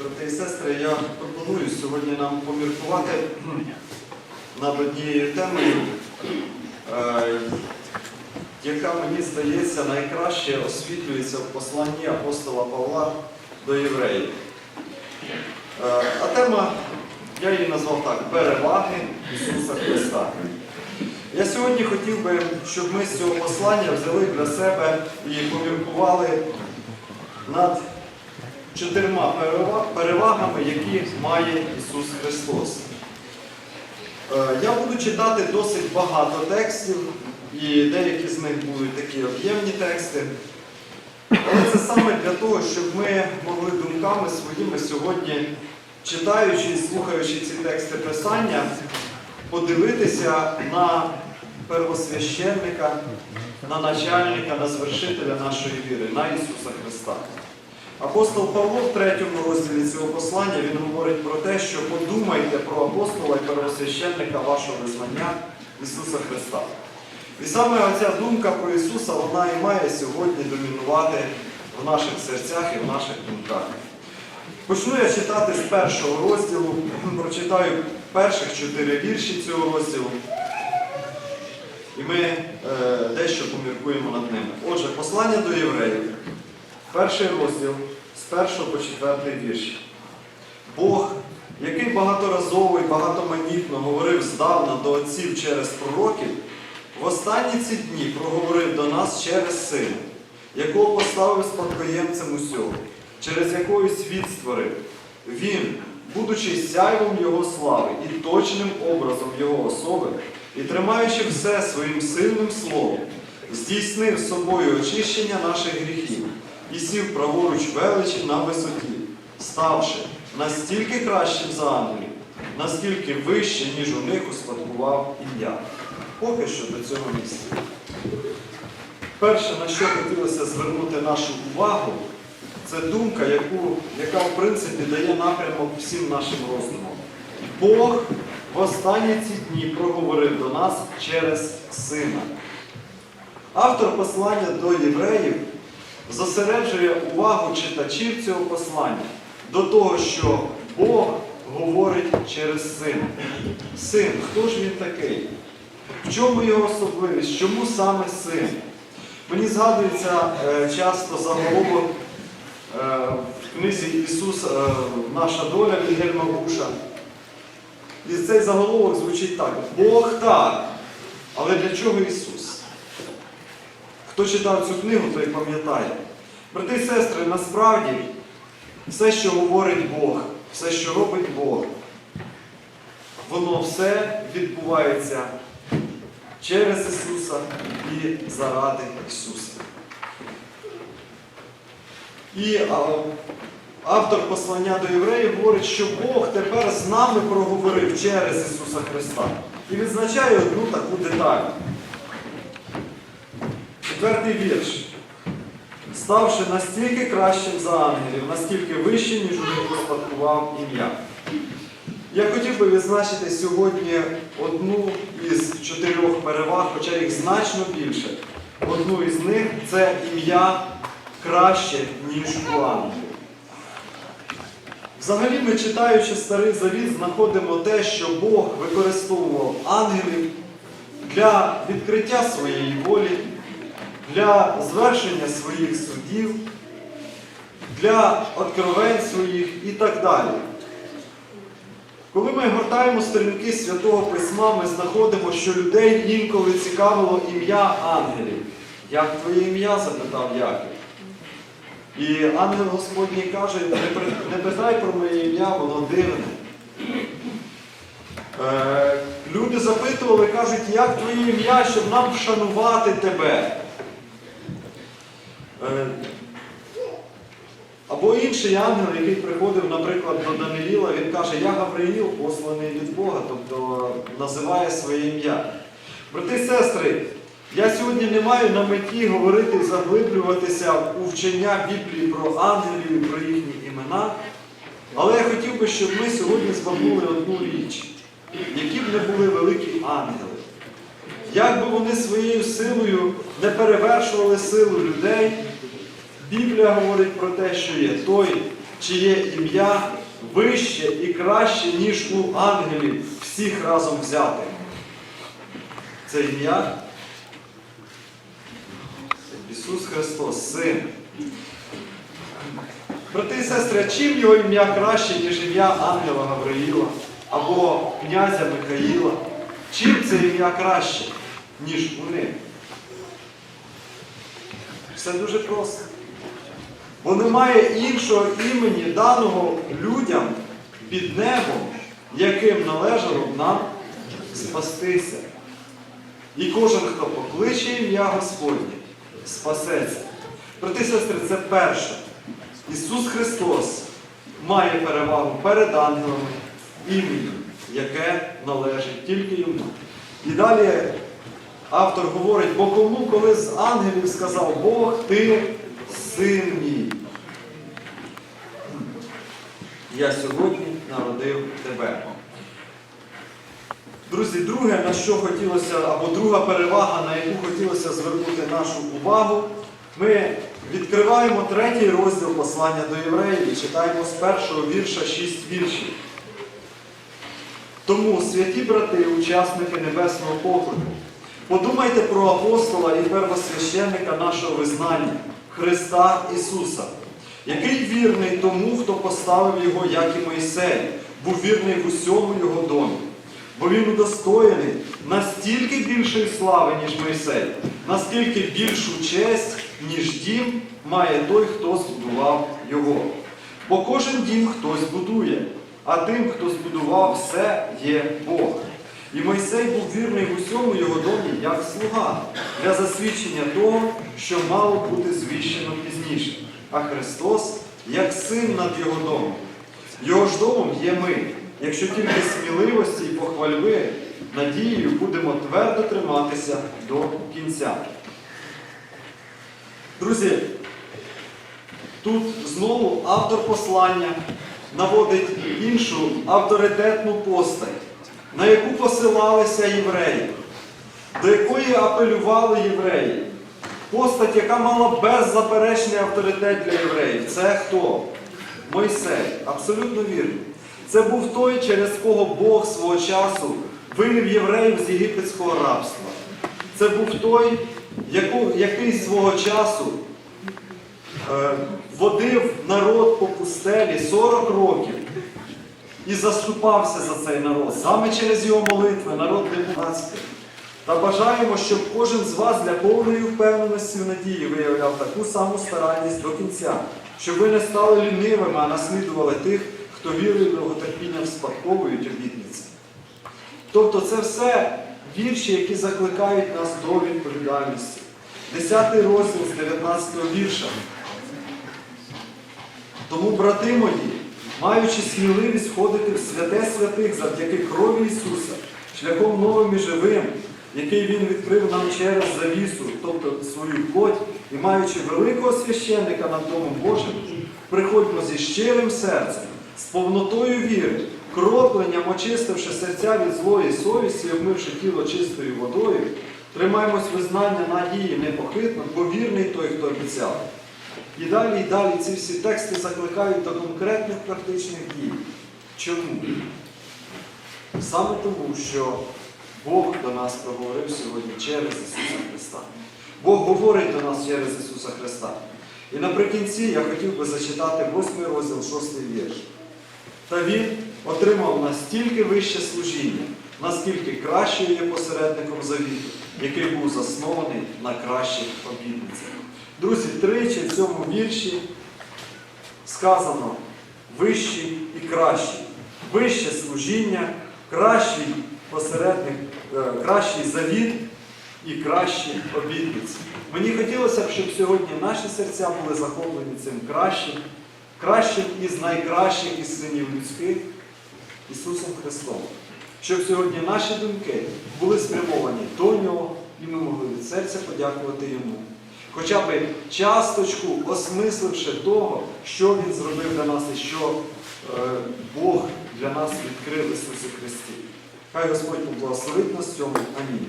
Брати і сестри, я пропоную сьогодні нам поміркувати над однією темою, е, яка, мені здається, найкраще освітлюється в посланні апостола Павла до євреїв. Е, А тема, я її назвав так, переваги Ісуса Христа. Я сьогодні хотів би, щоб ми з цього послання взяли для себе і поміркували над чотирма перевагами, які має Ісус Христос. Е, Я буду читати досить багато текстів, і деякі з них будуть такі об'ємні тексти. Але це саме для того, щоб ми могли думками своїми сьогодні, читаючи і слухаючи ці тексти Писання, подивитися на первосвященника, на начальника, на звершителя нашої віри, на Ісуса Христа. Апостол Павло в третьому розділі цього послання він говорить про те, що подумайте про апостола і первосвященника вашого визнання Ісуса Христа. І саме оця думка про Ісуса, вона і має сьогодні домінувати в наших серцях і в наших думках. Почну я читати з першого розділу, прочитаю перших чотири вірші цього розділу. І ми е, дещо поміркуємо над ними. Отже, послання до євреїв, перший розділ з першого по четвертий вірш. Бог, який багаторазово і багатоманітно говорив здавна до отців через пророків, в останні ці дні проговорив до нас через Сина, якого поставив спадкоємцем усього, через якого світ створив. Він, будучи сяйвом Його слави і точним образом Його особи, і тримаючи все своїм сильним словом, здійснив собою очищення наших гріхів і сів праворуч величі на висоті, ставши настільки кращим за ангелів, наскільки вище, ніж у них успадкував ім'я. Поки що до цього місця. Перше, на що хотілося звернути нашу увагу, це думка, яку, яка в принципі дає напрямок всім нашим роздумам. Бог в останні ці дні проговорив до нас через Сина. Автор послання до євреїв зосереджує увагу читачів цього послання до того, що Бог говорить через Сина. Син, хто ж він такий? В чому його особливість? Чому саме син? Мені згадується е, часто заголовок е, в книзі Ісус, е, наша доля Вільгельма Буша. І цей заголовок звучить так: Бог так. Але для чого Ісус? Хто читав цю книгу, той пам'ятає. Брати і сестри, насправді все, що говорить Бог, все, що робить Бог, воно все відбувається через Ісуса і заради Ісуса. І автор послання до євреїв говорить, що Бог тепер з нами проговорив через Ісуса Христа. І відзначає одну таку деталь. Четвертий вірш. Ставши настільки кращим за ангелів, настільки вищим, ніж у них успадкував ім'я. Я хотів би відзначити сьогодні одну із чотирьох переваг, хоча їх значно більше. Одну із них це ім'я краще, ніж у ангелів. Взагалі ми, читаючи Старий Завіт, знаходимо те, що Бог використовував ангелів для відкриття своєї волі, для звершення своїх судів, для откровень своїх і так далі. Коли ми гортаємо сторінки Святого Письма, ми знаходимо, що людей інколи цікавило ім'я ангелів. Як твоє ім'я? запитав Яків. І ангел Господній каже, не, питай про моє ім'я, воно дивне. Е, люди запитували, кажуть, як твоє ім'я, щоб нам вшанувати тебе. Е, або інший ангел, який приходив, наприклад, до Даниїла, він каже, я Гавриїл, посланий від Бога, тобто називає своє ім'я. Брати і сестри, я сьогодні не маю на меті говорити заглиблюватися у вчення Біблії про ангелів і про їхні імена, але я хотів би, щоб ми сьогодні збагнули одну річ, які б не були великі ангели. Як би вони своєю силою не перевершували силу людей, Біблія говорить про те, що є той, чиє ім'я вище і краще, ніж у ангелів всіх разом взятих. Це ім'я Ісус Христос, Син. Брати і сестри, чим його ім'я краще, ніж ім'я Ангела Гавриїла або князя Михаїла? Чим це ім'я краще, ніж у них? Все дуже просто. Бо немає іншого імені, даного людям під небом, яким належало нам спастися. І кожен, хто покличе ім'я Господнє, спасеться. Брати сестри, це перше. Ісус Христос має перевагу перед ангелами імені, яке належить тільки йому. І далі автор говорить, бо кому коли з ангелів сказав Бог, ти син. Я сьогодні народив тебе. Друзі, друге, на що хотілося, або друга перевага, на яку хотілося звернути нашу увагу, ми відкриваємо третій розділ послання до євреїв і читаємо з першого вірша шість віршів. Тому, святі брати, учасники небесного поклику, подумайте про апостола і первосвященника нашого визнання, Христа Ісуса, який вірний тому, хто поставив його, як і Мойсей, був вірний в усьому його домі. Бо він удостоєний настільки більшої слави, ніж Мойсей, наскільки більшу честь, ніж дім має той, хто збудував його. Бо кожен дім хтось будує, а тим, хто збудував все, є Бог. І Мойсей був вірний в усьому його домі як слуга для засвідчення того, що мало бути звіщено пізніше, а Христос як син над його домом. Його ж домом є ми, якщо тільки сміливості і похвальби, надією будемо твердо триматися до кінця. Друзі, тут знову автор послання наводить іншу авторитетну постать, на яку посилалися євреї, до якої апелювали євреї. Постать, яка мала беззаперечний авторитет для євреїв. Це хто? Мойсей. Абсолютно вірно. Це був той, через кого Бог свого часу вивів євреїв з єгипетського рабства. Це був той, який свого часу е, водив народ по пустелі 40 років і заступався за цей народ. Саме через його молитви народ не був нацький. Та бажаємо, щоб кожен з вас для повної впевненості в надії виявляв таку саму старанність до кінця, щоб ви не стали лінивими, а наслідували тих, хто вірою довготерпінням спадковують обітниці. Тобто це все вірші, які закликають нас до відповідальності. Десятий розділ з 19 вірша. Тому, брати мої, маючи сміливість входити в святе святих завдяки крові Ісуса, шляхом новим і живим, який Він відкрив нам через завісу, тобто свою плоть, і маючи великого священника над Домом Божим, приходьмо зі щирим серцем, з повнотою віри, кропленням очистивши серця від злої совісті, обмивши тіло чистою водою, тримаємось визнання надії непохитно, бо вірний той, хто обіцяв. І далі, і далі ці всі тексти закликають до конкретних практичних дій. Чому? Саме тому, що Бог до нас проговорив сьогодні через Ісуса Христа. Бог говорить до нас через Ісуса Христа. І наприкінці я хотів би зачитати 8 розділ, 6 вірш. Та він отримав настільки вище служіння, наскільки кращою є посередником завіту, який був заснований на кращих обітницях. Друзі, тричі в цьому вірші сказано вищий і кращий. Вище служіння, кращий посередник, е, кращий завіт і кращі обітниці. Мені хотілося б, щоб сьогодні наші серця були захоплені цим кращим, кращим із найкращих із синів людських Ісусом Христом. Щоб сьогодні наші думки були спрямовані до Нього, і ми могли від серця подякувати Йому. Хоча б часточку осмисливши того, що Він зробив для нас і що е, Бог для нас відкрив в Ісусі Христі. Хай Господь поблагословить нас в цьому. Амінь.